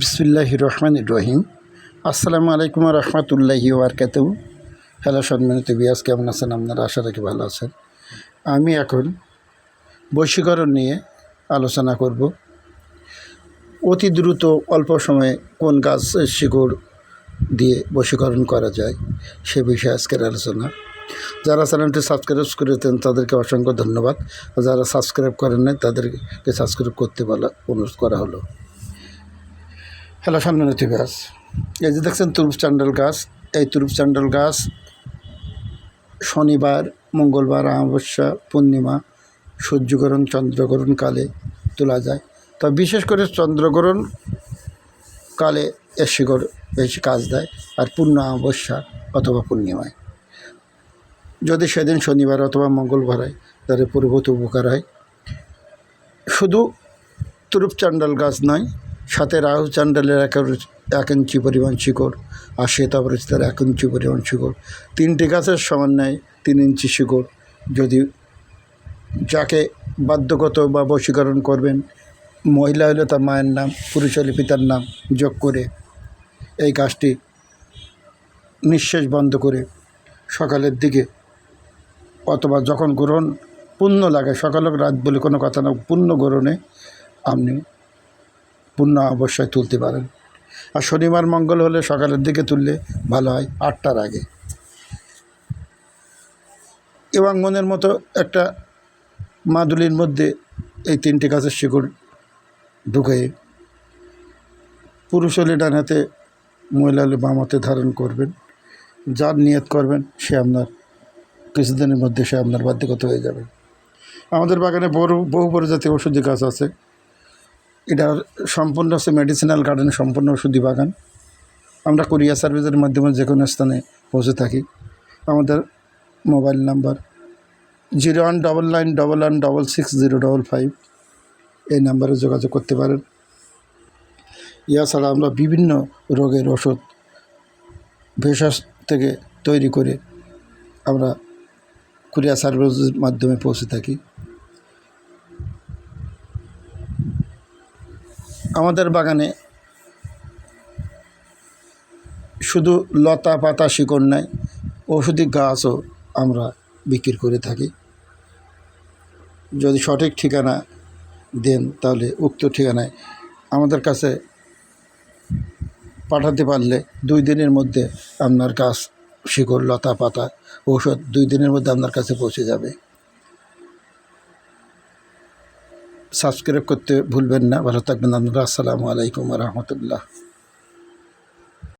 বিসমিল্লাহ রহমান রহিম। আসসালামু আলাইকুম রহমতুল্লাহি ওয়ারকাত হ্যালো সম্মানিত বিয়াস কেমন আছেন? আপনারা আশা রাখি ভালো আছেন। আমি এখন বশীকরণ নিয়ে আলোচনা করব। অতি দ্রুত অল্প সময়ে কোন গাছ শিকড় দিয়ে বশীকরণ করা যায়, সে বিষয়ে আজকের আলোচনা। যারা চ্যানেলটি সাবস্ক্রাইব করেছেন, তাদেরকে অসংখ্য ধন্যবাদ। যারা সাবস্ক্রাইব করেন নাই, তাদেরকে সাবস্ক্রাইব করতে বলা অনুরোধ করা হলো। হ্যালো সম্মানিত গাছ। এই যে দেখছেন তুরুপ চান্ডাল গাছ, এই তুরুপ চান্ডাল গাছ শনিবার, মঙ্গলবার, অমাবস্যা, পূর্ণিমা, সূর্যগ্রহণ, চন্দ্রগ্রহণ কালে তোলা যায়। তবে বিশেষ করে চন্দ্রগ্রহণ কালে এর শিকড় বেশি কাজ দেয়, আর পূর্ণ অমাবস্যা অথবা পূর্ণিমায়। যদি সেদিন শনিবার অথবা মঙ্গলবার হয়, তাহলে পূর্বত উপকার হয়। শুধু তুরুপ চান্ডাল গাছ নয় সাথে রাহু চান্ডালের এক এক ইঞ্চি পরিমাণ শিকড়, আর শ্বেতাবরিস্তার এক ইঞ্চি পরিমাণ শিকড়। তিনটি গাছের সমন্বয়ে তিন ইঞ্চি শিকড়। যদি যাকে বাধ্যগত বা বশীকরণ করবেন, মহিলা হলে তার মায়ের নাম, পুরুষ হলে পিতার নাম যোগ করে এই গাছটি নিঃশ্বাস বন্ধ করে সকালের দিকে অথবা যখন গ্রহণ পূর্ণ লাগে, সকাল হোক রাত বলে কোনো কথা না, পূর্ণ গ্রহণে আপনি পূর্ণ অবশ্যই তুলতে পারেন। আর শনিবার মঙ্গল হলে সকালের দিকে তুললে ভালো হয়, আটটার আগে। এবং মনের মতো একটা মাদুলির মধ্যে এই তিনটি গাছের শিকড় ঢুকে পুরুষ হলে ডান হাতে মহিলা হলে বাম হাতে ধারণ করবেন। যার নিয়ত করবেন, সে আপনার কিছুদিনের মধ্যে সে আপনার বাধ্যগত হয়ে যাবে। আমাদের বাগানে বড়, বহু প্রজাতির ওষুধি গাছ আছে। এটা সম্পূর্ণ হচ্ছে মেডিসিনাল গার্ডেন সম্পূর্ণ ওষুধি বাগান। আমরা কুরিয়ার সার্ভিসের মাধ্যমে যে কোনো স্থানে পৌঁছে থাকি। আমাদের mobile number zero one double nine double one double six zero double five এই নাম্বারে যোগাযোগ করতে পারেন। এছাড়া আমরা বিভিন্ন রোগের ওষুধ, ভেষজ থেকে তৈরি করে আমরা কুরিয়ার সার্ভিসের মাধ্যমে পৌঁছে থাকি। আমাদের বাগানে শুধু লতা পাতা শিকড় নেয় ওষুধি গাছও আমরা বিক্রি করে থাকি। যদি সঠিক ঠিকানা দেন তাহলে উক্ত ঠিকানায় আমাদের কাছে পাঠাতে পারলে দুই দিনের মধ্যে আপনার গাছ শিকড়, লতা পাতা, ঔষধ দুই দিনের মধ্যে আপনার কাছে পৌঁছে যাবে। সাবস্ক্রাইব করতে ভুলবেন না। ভালো থাকবেন আপনারা আসসালামু আলাইকুম রহমতুল্লাহ।